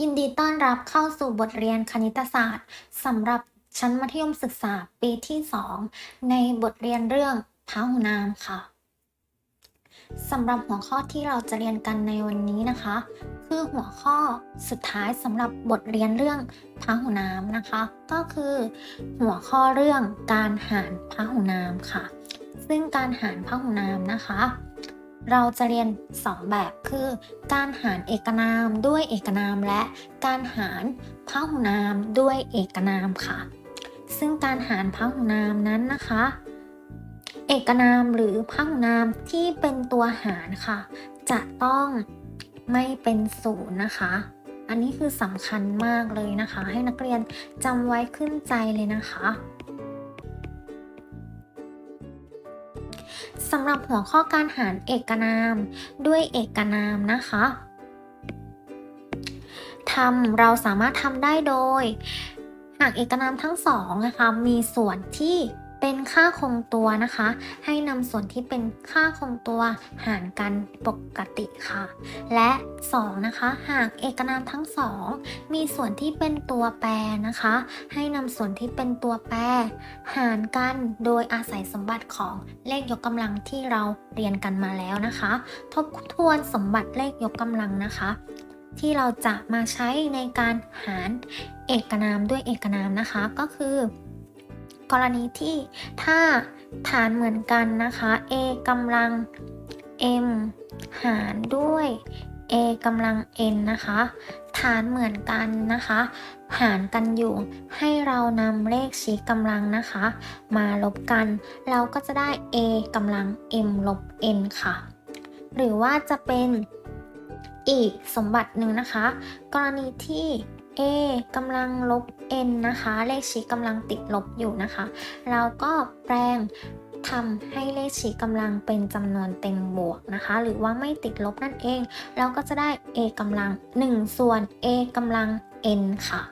ยินดีต้อนรับเข้าสู่บทเรียนคณิตศาสตร์สำหรับชั้นมัธยมศึกษาปีที่ 2 ในบทเรียนเรื่องพหุนามค่ะสำหรับหัวข้อที่เราจะเรียนกันในวันนี้นะคะ คือหัวข้อสุดท้ายสำหรับบทเรียนเรื่องพหุนามนะคะ ก็คือ หัวข้อเรื่องการหารพหุนามค่ะ ซึ่งการหารพหุนามนะคะ เราจะเรียน 2 แบบคือ การหารเอกนามด้วยเอกนามและการหารพหุนามด้วยเอกนามค่ะ ซึ่งการหารพหุนามนั้นนะคะ เอกนามหรือพหุนามที่เป็นตัวหารค่ะ จะต้องไม่เป็นศูนย์นะคะ อันนี้คือสำคัญมากเลยนะคะ ให้นักเรียนจำไว้ขึ้นใจเลยนะคะ สำหรับหัวข้อการหารเอกนาม ด้วยเอกนามนะคะทำเราสามารถทำได้โดย หากเอกนามทั้งสองนะคะมีส่วนที่ เป็นค่าคงตัวนะคะ ให้นำส่วนที่เป็นค่าคงตัวหารกันปกติค่ะ และ 2 นะคะ หากเอกนามทั้งสองมีส่วนที่เป็นตัวแปรนะคะ ให้นำส่วนที่เป็นตัวแปร หารกันโดยอาศัยสมบัติของเลขยกกำลังที่เราเรียนกันมาแล้วนะคะ ทบทวนสมบัติเลขยกกำลังนะคะ ที่เราจะมาใช้ในการหารเอกนามด้วยเอกนามนะคะก็คือ กรณีที่ถ้าฐานเหมือนกันนะคะ a กำลัง m หารด้วย a กำลัง n นะคะ ฐานเหมือนกันนะคะ หารกันอยู่ ให้เรานำเลขชี้กำลังนะคะ มาลบกัน เราก็จะได้ a กำลัง m ลบ n ค่ะ หรือว่าจะเป็นอีกสมบัติหนึ่งนะคะ กรณีที่ a กำลังลบ n นะคะ เลขชี้กำลังติดลบอยู่นะคะ เราก็แปลงทำให้เลขชี้กำลังเป็นจำนวนเต็มบวกนะคะ หรือว่าไม่ติดลบนั่นเอง เราก็จะได้ a กำลัง 1 ส่วน a กำลัง n ค่ะ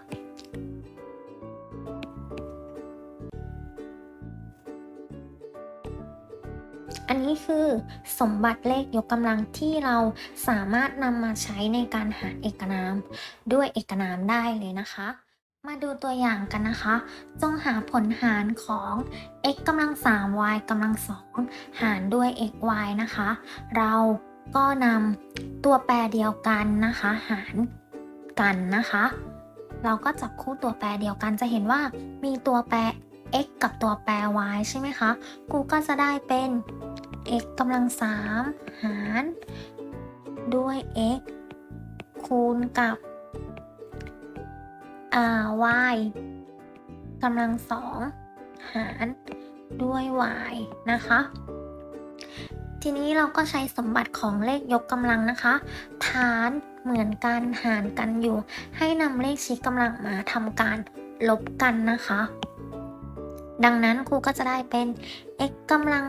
อันนี้คือสมบัติเลขยกกำลังที่เราสามารถนำมาใช้ในการหาเอกนาม ด้วยเอกนามได้เลยนะคะ มาดูตัวอย่างกันนะคะ จงหาผลหารของ x กำลัง 3 y กำลัง 2 หารด้วย x y นะคะ เราก็นำตัวแปรเดียวกันนะคะ หารกันนะคะ เราก็จับคู่ตัวแปรเดียวกันจะเห็นว่ามีตัวแปร x กับตัวแปร y ใช่ไหมคะ กูก็จะได้เป็น x กำลัง 3 หาร ด้วย x คูณกับ อ่า y กำลัง2หารด้วย y นะคะ ทีนี้เราก็ใช้สมบัติของเลขยกกำลังนะคะ ฐานเหมือนกันหารกันอยู่ ให้นำเลขชี้กำลังมาทำการลบกันนะคะ ดังนั้นครูก็จะได้เป็น x กำลัง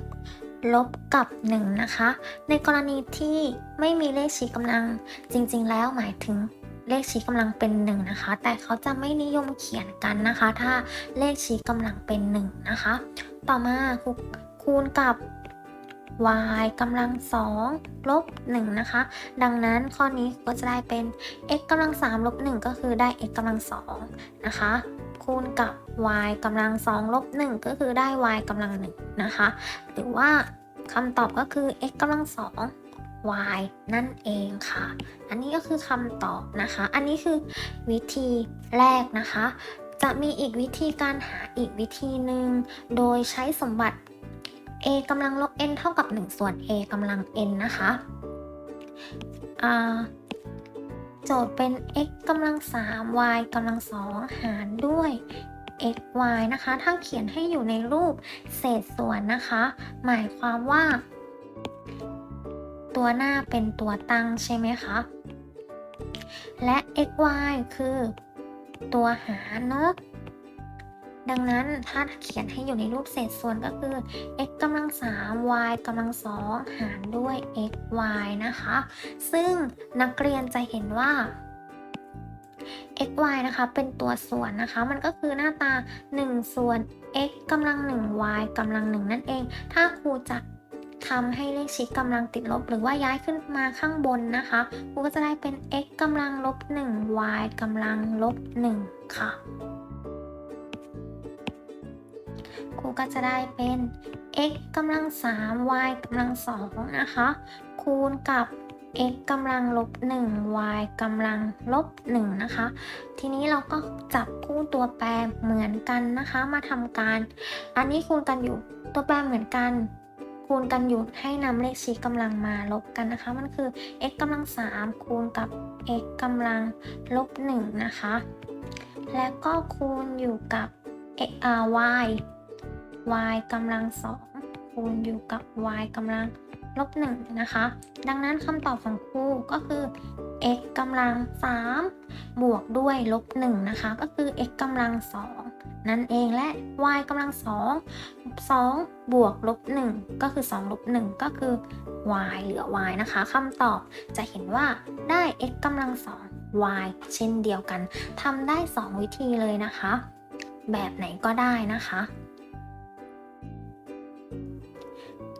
3ลบกับ 1 นะคะ ในกรณีที่ไม่มีเลขชี้กำลังจริงๆ แล้วหมายถึง เลขชี้กำลังเป็น1นะคะ แต่เขาจะไม่นิยมเขียนกันนะคะ ถ้าเลขชี้กำลังเป็น1นะคะ ต่อมาครูคูณกับ y กำลัง2ลบ1นะคะ ดังนั้นข้อนี้ก็จะได้เป็น x กำลัง3ลบ1ก็คือได้ x กำลัง2นะคะ คูณกับ y กำลัง2ลบ1ก็คือได้ y กำลัง1นะคะ หรือว่าคำตอบก็คือ x กำลัง2 y นั่นเองค่ะ อันนี้ก็คือคำตอบนะคะ อันนี้คือวิธีแรกนะคะ จะมีอีกวิธีการหาอีกวิธีหนึ่ง โดยใช้สมบัติ a กำลังลบ n เท่ากับ 1 ส่วน a กำลัง n นะคะโจทย์เป็น x กำลัง 3 y กำลัง 2 หารด้วย x y นะคะ ถ้าเขียนให้อยู่ในรูปเศษส่วนนะคะ หมายความว่า ตัวหน้าเป็นตัวตั้งใช่ไหมคะ และ x y คือ ตัวหารเนาะดังนั้นถ้าเขียนให้อยู่ในรูปเศษส่วนก็คือ x กำลัง 3 y กำลัง 2 หารด้วย x y นะคะ ซึ่งนักเรียนจะเห็นว่า x y นะคะ เป็นตัวส่วนนะคะ มันก็คือหน้าตา 1 ส่วน x กำลัง 1 y กำลัง 1 นั่นเอง ถ้าครูจะ ทำให้เลขชี้กำลังติดลบ หรือว่าย้ายขึ้นมาข้างบนนะคะครูก็จะได้เป็น x กำลังลบ 1 y กำลังลบ 1 ค่ะครูก็จะได้เป็น x กำลัง 3 y กำลัง 2 นะคะ คูณกับ x กำลังลบ 1 y กำลังลบ 1 นะคะ ทีนี้เราก็จับคู่ตัวแปรเหมือนกันนะคะ มาทำการ อันนี้คูณกันอยู่ตัวแปรเหมือนกัน คูณกันอยู่ให้นำเลขชี้กำลังมาลบกันนะคะ มันคือ x กำลัง3คูณกับ x กำลังลบ1นะคะ และก็คูณอยู่กับ x y y กำลัง2คูณอยู่กับ y กำลังลบ1นะคะ ดังนั้นคำตอบของครูก็คือ x กำลัง3บวกด้วยลบ1นะคะ ก็คือ x กำลัง2 นั่นเองและ y กำลัง2 2บวกลบ1ก็คือ2ลบ1ก็คือ y เหลือ y นะคะคำตอบจะเห็นว่าได้ x กำลัง2 y เช่นเดียวกันทำได้ 2 วิธีเลยนะคะ แบบไหนก็ได้นะคะ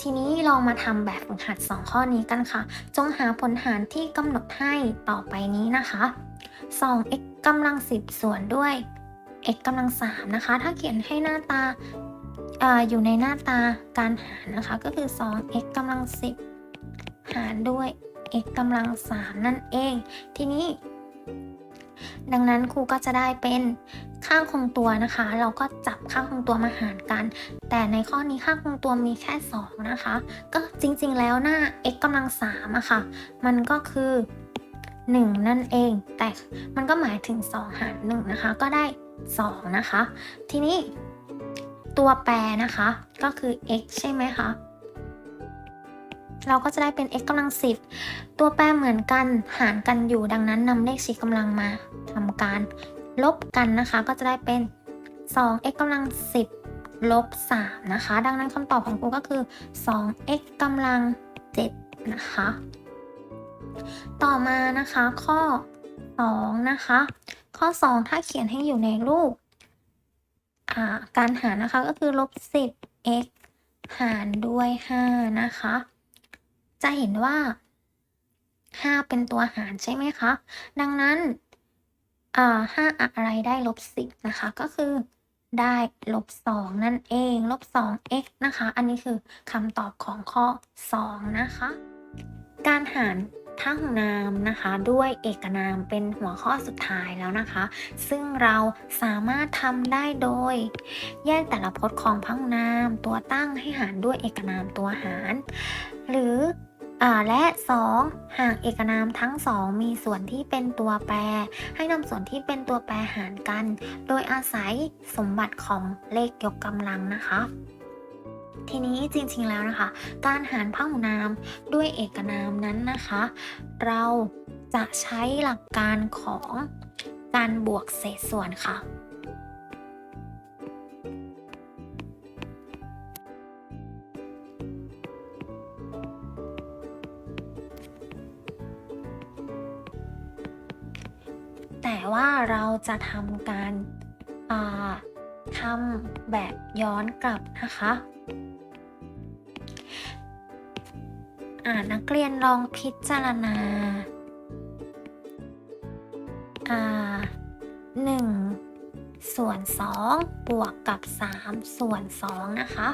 ทีนี้ลองมาทำแบบฝึกหัด 2 ข้อนี้กันค่ะ จงหาผลหารที่กำหนดให้ต่อไปนี้นะคะ 2x กำลัง 10 ส่วนด้วย x กำลัง3นะคะ ถ้าเขียนให้หน้าตาออยู่ในหน้าตาการหารนะคะ ก็คือ 2x กำลัง10หารด้วย x กำลัง3นั่นเอง ทีนี้ ดังนั้นครูก็จะได้เป็นค่าคงตัวนะคะ เราก็จับค่าคงตัวมาหารกัน แต่ในข้อนี้ค่าคงตัวมีแค่ 2 นะคะ ก็จริงๆแล้วหน้า x กำลัง3อะค่ะ มันก็คือ 1 นั่นเอง แต่มันก็หมายถึง 2 หาร 1 นะคะ ก็ได้ 2 นะคะ ทีนี้ตัวแปรนะคะ ก็คือ x ใช่ไหมคะเราก็จะได้เป็น x กำลัง10 ตัวแปรเหมือนกันหารกันอยู่ดังนั้นนำเลขชี้กำลังมาทำการลบกันนะคะ ก็จะได้เป็น 2x กำลัง 10 ลบ 3 นะคะ ดังนั้นคำตอบของครูก็คือ 2x กำลัง 7 นะคะ ต่อมานะคะข้อ 2 นะคะ ข้อ 2 ถ้าเขียนให้อยู่ในรูป การหารนะคะก็คือลบ 10x หารด้วย 5 นะคะ จะเห็นว่า 5 เป็นตัวหารใช่ไหมคะ ดังนั้นห้าอะไรได้ลบสิบนะคะ ก็คือได้ลบสองนั่นเอง ลบสอง x นะคะ อันนี้คือคำตอบของข้อ 2 นะคะ การหาร ทั้งนามนะคะ ด้วยเอกนามเป็นหัวข้อสุดท้ายแล้วนะคะ ซึ่งเราสามารถทำได้โดย แยกแต่ละพจน์ของพหุนามตัวตั้งให้หารด้วยเอกนามตัวหาร หรืออและ 2 หากเอกนามทั้ง2มีส่วนที่เป็นตัวแปร ให้นำส่วนที่เป็นตัวแปรหารกัน โดยอาศัยสมบัติของเลขยกกำลังนะคะ ทีนี้จริงๆแล้วนะคะ การหารพหุนามด้วยเอกนามนั้นนะคะ เราจะใช้หลักการของการบวกเศษส่วนค่ะแต่ว่าเราจะทำการทำแบบย้อนกลับนะคะ อ่านักเรียนลองพิจารณาอ่าหนึ่งส่วน2บวกกับ3ส่วน2นะคะ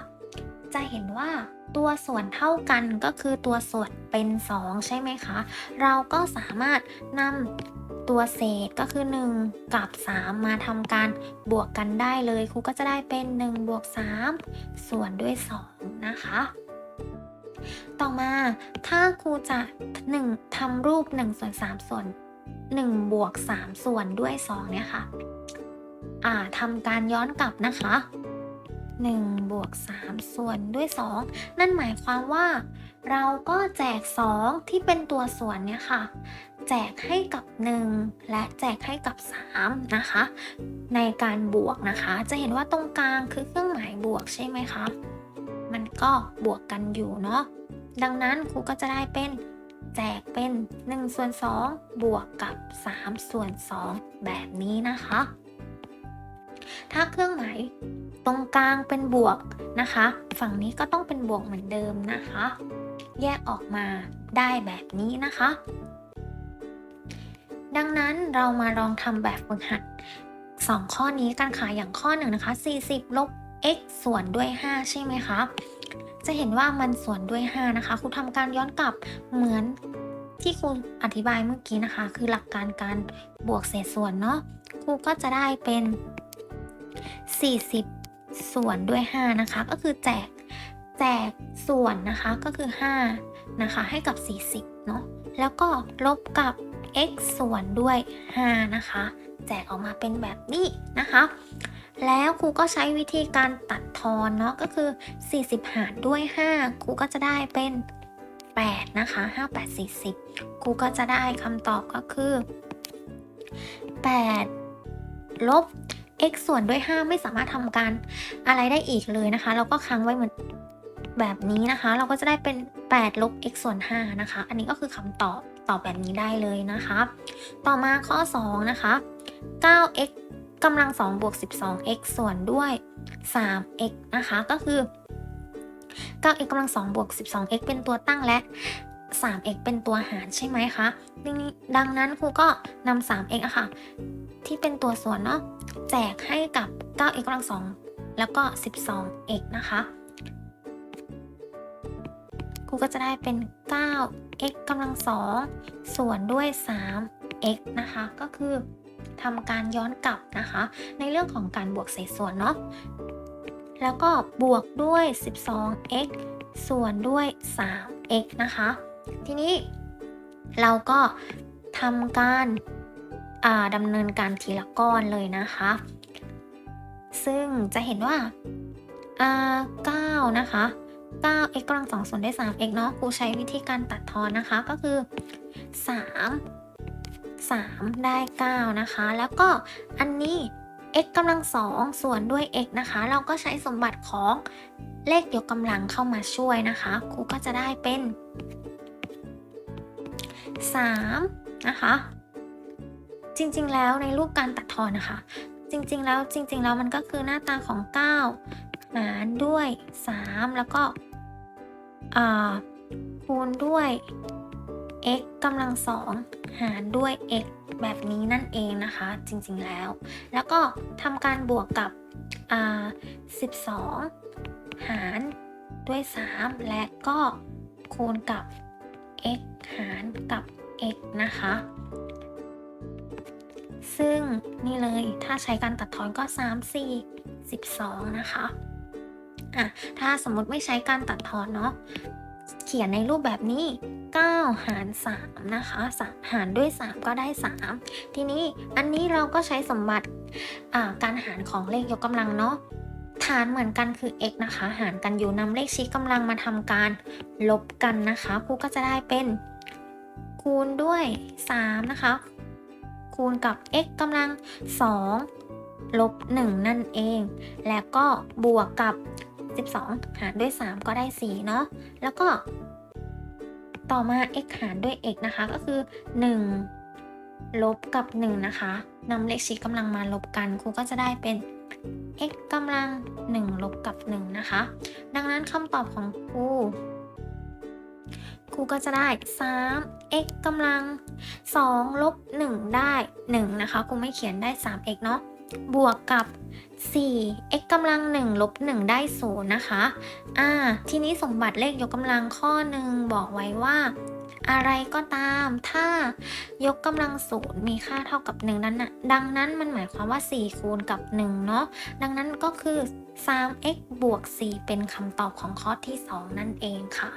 จะเห็นว่าตัวส่วนเท่ากันก็คือตัวส่วนเป็น2ใช่ไหมคะ เราก็สามารถนำตัวเศษก็คือ 1 กับ 3 มาทำการบวกกันได้เลยครูก็จะได้เป็น 1 บวก 3 ส่วนด้วย 2 นะคะ ต่อมาถ้าครูจะ1ทำรูป1ส่วน3ส่วน1บวก3ส่วนด้วย2เนี่ยค่ะอ่าทำการย้อนกลับนะคะ1บวก3ส่วนด้วย 2 นั่นหมายความว่า เราก็แจก 2 ที่เป็นตัวส่วนเนี่ยค่ะ แจกให้กับ 1 และแจกให้กับ 3 นะคะ ในการบวกนะคะ จะเห็นว่าตรงกลางคือเครื่องหมายบวกใช่ไหมคะ ก็บวกกันอยู่เนาะดังนั้นครูก็จะได้เป็นแจกเป็น1ส่วน2บวกกับ3ส่วน2แบบนี้นะคะ ถ้าเครื่องหมายตรงกลางเป็นบวกนะคะ ฝั่งนี้ก็ต้องเป็นบวกเหมือนเดิมนะคะ แยกออกมาได้แบบนี้นะคะ ดังนั้นเรามาลองทำแบบฝึกหัด 2 ข้อนี้กันค่ะอย่างข้อหนึ่งนะคะ 40ลบ x ส่วนด้วย 5 ใช่ไหมคะจะเห็นว่ามันส่วนด้วย 5 นะคะครูทำการย้อนกลับเหมือนที่ครูอธิบายเมื่อกี้นะคะ คือหลักการการบวกเศษส่วนเนาะครูก็จะได้เป็น 40 ส่วนด้วย 5 นะคะ ก็คือแจกแจกส่วนนะคะก็คือ 5 นะคะ ให้กับ 40 เนาะแล้วก็ลบกับ x ส่วนด้วย 5 นะคะ แจกออกมาเป็นแบบนี้นะคะ แล้วครูก็ใช้วิธีการตัดทอนเนาะก็คือ 40 หารด้วย 5 ครูก็จะได้เป็น 8 นะคะ 5 8 40 ครูก็จะได้คำตอบก็คือ 8 ลบ x ส่วนด้วย 5 ไม่สามารถทำการอะไรได้อีกเลยนะคะ เราก็ค้างไว้เหมือนแบบนี้นะคะ เราก็จะได้เป็น 8 ลบ x ส่วน 5 นะคะ อันนี้ก็คือคำตอบตอบแบบนี้ได้เลยนะคะ ต่อมาข้อ 2 นะคะ 9x กำลัง2บวก 12x ส่วนด้วย 3x นะคะ ก็คือ 9x กำลัง2บวก 12x เป็นตัวตั้งและ 3x เป็นตัวหารใช่ไหมคะดังนั้นครูก็นำ 3x อะค่ะ ที่เป็นตัวส่วนเนาะแจกให้กับ 9x กำลัง2แล้วก็ 12x นะคะครูก็จะได้เป็น 9x กำลัง2ส่วนด้วย 3x นะคะ ก็คือ ทำการย้อนกลับนะคะ ในเรื่องของการบวกเศษส่วนเนาะแล้วก็บวกด้วย 12x ส่วนด้วย 3x นะคะ ทีนี้เราก็ทำการดำเนินการทีละก้อนเลยนะคะ ซึ่งจะเห็นว่า 9 นะคะ 9x กำลัง2ส่วนด้วย 3x เนาะครูใช้วิธีการตัดทอนนะคะก็คือ 3 3 ได้ 9 นะคะ แล้วก็อันนี้ x กำลัง2ส่วนด้วย x นะคะ เราก็ใช้สมบัติของเลขยกกำลังเข้ามาช่วยนะคะ ครูก็จะได้เป็น 3 นะคะ จริงๆ แล้วในรูปการตัดทอนนะคะ จริงๆ แล้วจริง ๆ แล้วมันก็คือหน้าตาของ 9 หารด้วย 3 แล้วก็คูณด้วย x กำลังสองหารด้วย x แบบนี้นั่นเองนะคะ จริงๆแล้ว แล้วก็ทำการบวกกับ12 หารด้วย 3 และก็คูณกับ x หารกับ x นะคะ ซึ่งนี่เลยถ้าใช้การตัดทอนก็ 3 4 12 นะคะอะถ้าสมมติไม่ใช้การตัดทอนเนาะ ขียนในรูปแบบนี้ 9 หาร 3 นะคะ 3 หารด้วย 3 ก็ได้ 3 ทีนี้อันนี้เราก็ใช้สมบัติการหารของเลขยกกำลังเนาะฐานเหมือนกันคือ x นะคะ หารกันอยู่นำเลขชี้กำลังมาทำการลบกันนะคะครูก็จะได้เป็น คูณด้วย 3 นะคะ คูณกับ x กำลัง 2 ลบ 1 นั่นเอง แล้วก็บวกกับ 12 หารด้วย 3 ก็ได้ 4 เนาะ แล้วก็ ต่อมา x หารด้วย x นะคะก็คือ 1 ลบกับ 1 นะคะนำเลขชี้กำลังมาลบกันครูก็จะได้เป็น x กำลัง 1 ลบกับ 1 นะคะ ดังนั้นคำตอบของครูครูก็จะได้ 3x กำลัง 2 ลบ 1 ได้ 1 นะคะครูไม่เขียนได้ 3x เนาะ บวกกับ 4 x กำลัง1ลบ1ได้0นะคะ อ่า ทีนี้สมบัติเลขยกกำลังข้อหนึ่งบอกไว้ว่า อะไรก็ตามถ้ายกกำลังศูนย์มีค่าเท่ากับ 1 นั้นนะดังนั้นมันหมายความว่า 4 คูณกับ 1 เนาะ ดังนั้นก็คือ 3x บวก 4 เป็นคำตอบของข้อที่ 2 นั่นเองค่ะ